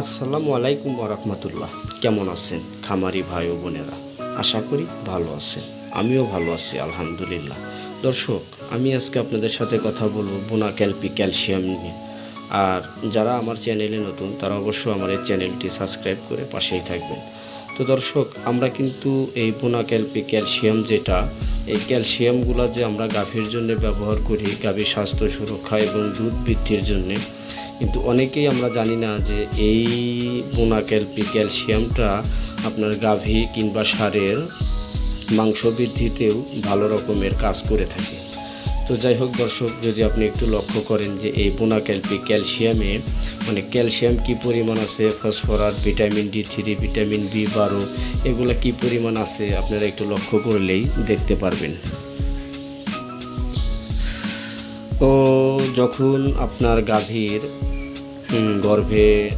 আসসালামু আলাইকুম রহমতুল্লাহ। কেমন আছেন খামারি ভাই ও বোনেরা? আশা করি ভালো আছেন। আমিও ভালো আছি, আলহামদুলিল্লাহ। দর্শক, আমি আজকে আপনাদের সাথে কথা বলব বোনা ক্যালপি ক্যালসিয়াম নিয়ে। আর যারা আমার চ্যানেলে নতুন, তারা অবশ্যই আমার এই চ্যানেলটি সাবস্ক্রাইব করে পাশেই থাকবেন। তো দর্শক, আমরা কিন্তু এই বোনা ক্যালপি ক্যালসিয়াম যেটা, এই ক্যালসিয়ামগুলো যে আমরা গাভীর জন্য ব্যবহার করি, গাভীর স্বাস্থ্য সুরক্ষা এবং দুধ বৃদ্ধির জন্যে কিন্তু অনেকেই আমরা জানি না যে এই বোনা ক্যালপি ক্যালসিয়ামটা আপনার গাভী কিংবা সারের মাংস বৃদ্ধিতেও ভালো রকমের কাজ করে থাকে। তো যাই হোক দর্শক, যদি আপনি একটু লক্ষ্য করেন যে এই বোনা ক্যালপি ক্যালসিয়ামে মানে ক্যালসিয়াম কি পরিমাণ আছে, phosphorus, vitamin D three, vitamin B বারো, এগুলো কি পরিমাণ আছে, আপনারা একটু লক্ষ্য করলেই দেখতে পারবেন। যখন আপনার গাভীর গর্ভে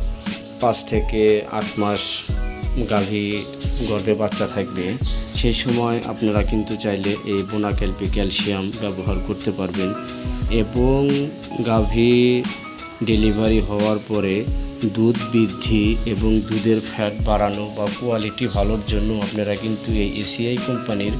পাঁচ থেকে আট মাস গাভী গর্ভে বাচ্চা থাকবে, সেই সময় আপনারা কিন্তু চাইলে এই বোনা ক্যালপি ক্যালসিয়াম ব্যবহার করতে পারবেন। এবং গাভী ডেলিভারি হওয়ার পরে দুধ বৃদ্ধি এবং দুধের ফ্যাট বাড়ানো বা কোয়ালিটি ভালোর জন্য আপনারা কিন্তু এই এসিআই কোম্পানির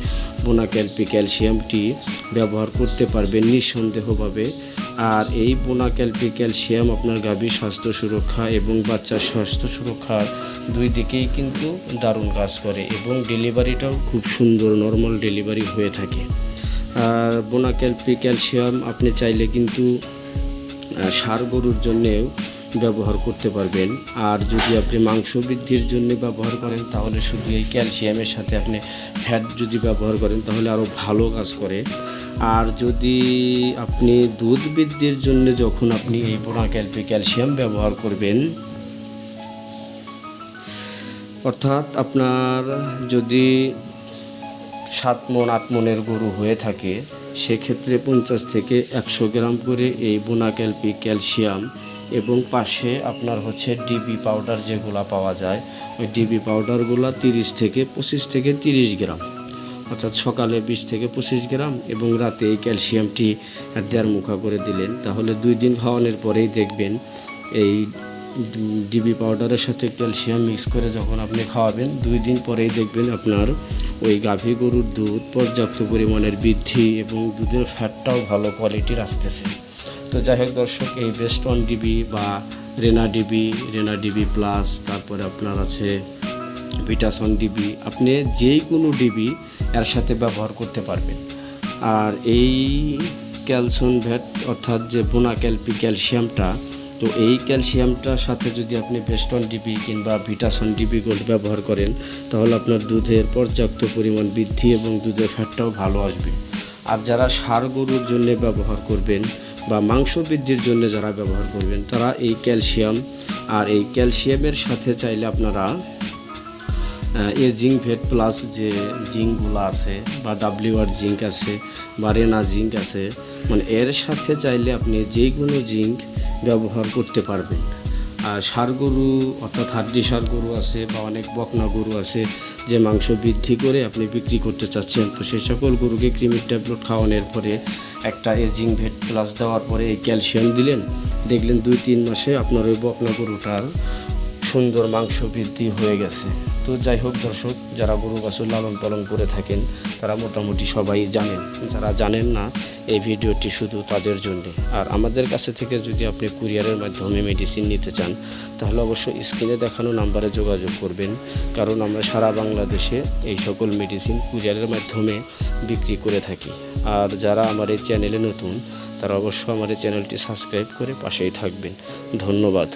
বোনা ক্যালপি ক্যালসিয়ামটি ব্যবহার করতে পারবেন নিঃসন্দেহভাবে। আর এই বোনা ক্যালপি ক্যালসিয়াম আপনার গাভীর স্বাস্থ্য সুরক্ষা এবং বাচ্চার স্বাস্থ্য সুরক্ষার দুই দিকেই কিন্তু দারুণ কাজ করে এবং ডেলিভারিটাও খুব সুন্দর নর্মাল ডেলিভারি হয়ে থাকে। আর বোনা ক্যালপি ক্যালসিয়াম আপনি চাইলে কিন্তু ষাঁড় গরুর জন্যেও ব্যবহার করতে পারবেন। আর যদি আপনি মাংস বৃদ্ধির জন্য ব্যবহার করেন, তাহলে শুধু এই ক্যালসিয়ামের সাথে আপনি ফ্যাট যদি ব্যবহার করেন, তাহলে আরও ভালো কাজ করে। আর যদি আপনি দুধ বৃদ্ধির জন্য যখন আপনি এই বোনা ক্যালপি ক্যালসিয়াম ব্যবহার করবেন, অর্থাৎ আপনার যদি সাত মন, আট মনের গরু হয়ে থাকে, সেক্ষেত্রে পঞ্চাশ থেকে একশো গ্রাম করে এই বোনা ক্যালপি ক্যালসিয়াম এবং পাশে আপনার হচ্ছে ডিবি পাউডার যেগুলো পাওয়া যায়, ওই ডিবি পাউডারগুলো তিরিশ থেকে পঁচিশ থেকে তিরিশ গ্রাম। অর্থাৎ সকালে বিশ থেকে পঁচিশ গ্রাম এবং রাতে এই ক্যালসিয়ামটি দেড় মুখা করে দিলেন। তাহলে দুই দিন খাওয়ানোর পরেই দেখবেন এই ডিবি পাউডারের সাথে ক্যালসিয়াম মিক্স করে যখন আপনি খাওয়াবেন, দুই দিন পরেই দেখবেন আপনার ওই গাভী গরুর দুধ পর্যাপ্ত পরিমাণের বৃদ্ধি এবং দুধের ফ্যাটটাও ভালো কোয়ালিটির আসতেছে। তো যাই হোক দর্শক, এই বেস্ট অন ডিবি বা রেনা ডিবি রেনা ডিবি প্লাস তারপরে আপনার আছে ভিটাসন ডিবি আপনি যেই কোনো ডিবি এর সাথে ব্যবহার করতে পারবেন। আর এই ক্যালসিয়াম ভ্যাট অর্থাৎ যে বোনা ক্যালপি ক্যালসিয়ামটা, তো এই ক্যালসিয়ামটার সাথে যদি আপনি ভেস্টন ডিবি কিংবা ভিটাসন ডিবি গোল্ড ব্যবহার করেন, তাহলে আপনার দুধের পর্যাপ্ত পরিমাণ বৃদ্ধি এবং দুধের ফ্যাটটাও ভালো আসবে। আর যারা সার গরুর জন্য ব্যবহার করবেন বা মাংস বৃদ্ধির জন্য যারা ব্যবহার করবেন, তারা এই ক্যালসিয়াম আর এই ক্যালসিয়ামের সাথে চাইলে আপনারা এ জিঙ্ক ভেট প্লাস যে জিঙ্কগুলো আছে বা ডাব্লিউ আর জিঙ্ক আছে বা রেনা জিঙ্ক আছে মানে এর সাথে চাইলে আপনি যে কোনো জিঙ্ক ব্যবহার করতে পারবেন। আর ষাঁড় গরু, অর্থাৎ হাড্ডি ষাঁড় গরু আছে বা অনেক বকনা গরু আছে, যে মাংস বৃদ্ধি করে আপনি বিক্রি করতে চাচ্ছেন, তো সেই সকল গরুকে ক্রিমির ট্যাবলেট খাওয়ানোর পরে একটা এজিং ভেট প্লাস দেওয়ার পরে এই ক্যালসিয়াম দিলেন, দেখলেন দুই, তিন মাসে আপনার ওই বকনা গরুটার সুন্দর মাংস বৃদ্ধি হয়ে গেছে। তো যাই হোক দর্শক, যারা গরু বাছুর লালন পালন করে থাকেন, তারা মোটামুটি সবাই জানেন। যারা জানেন না, এই ভিডিওটি শুধু তাদের জন্যে। আর আমাদের কাছে থেকে যদি আপনি কুরিয়ারের মাধ্যমে মেডিসিন নিতে চান, তাহলে অবশ্যই স্ক্রিনে দেখানো নাম্বারে যোগাযোগ করবেন। কারণ আমরা সারা বাংলাদেশে এই সকল মেডিসিন কুরিয়ারের মাধ্যমে বিক্রি করে থাকি। আর যারা আমার এই চ্যানেলে নতুন, তারা অবশ্যই আমার এই চ্যানেলটি সাবস্ক্রাইব করে পাশেই থাকবেন। ধন্যবাদ।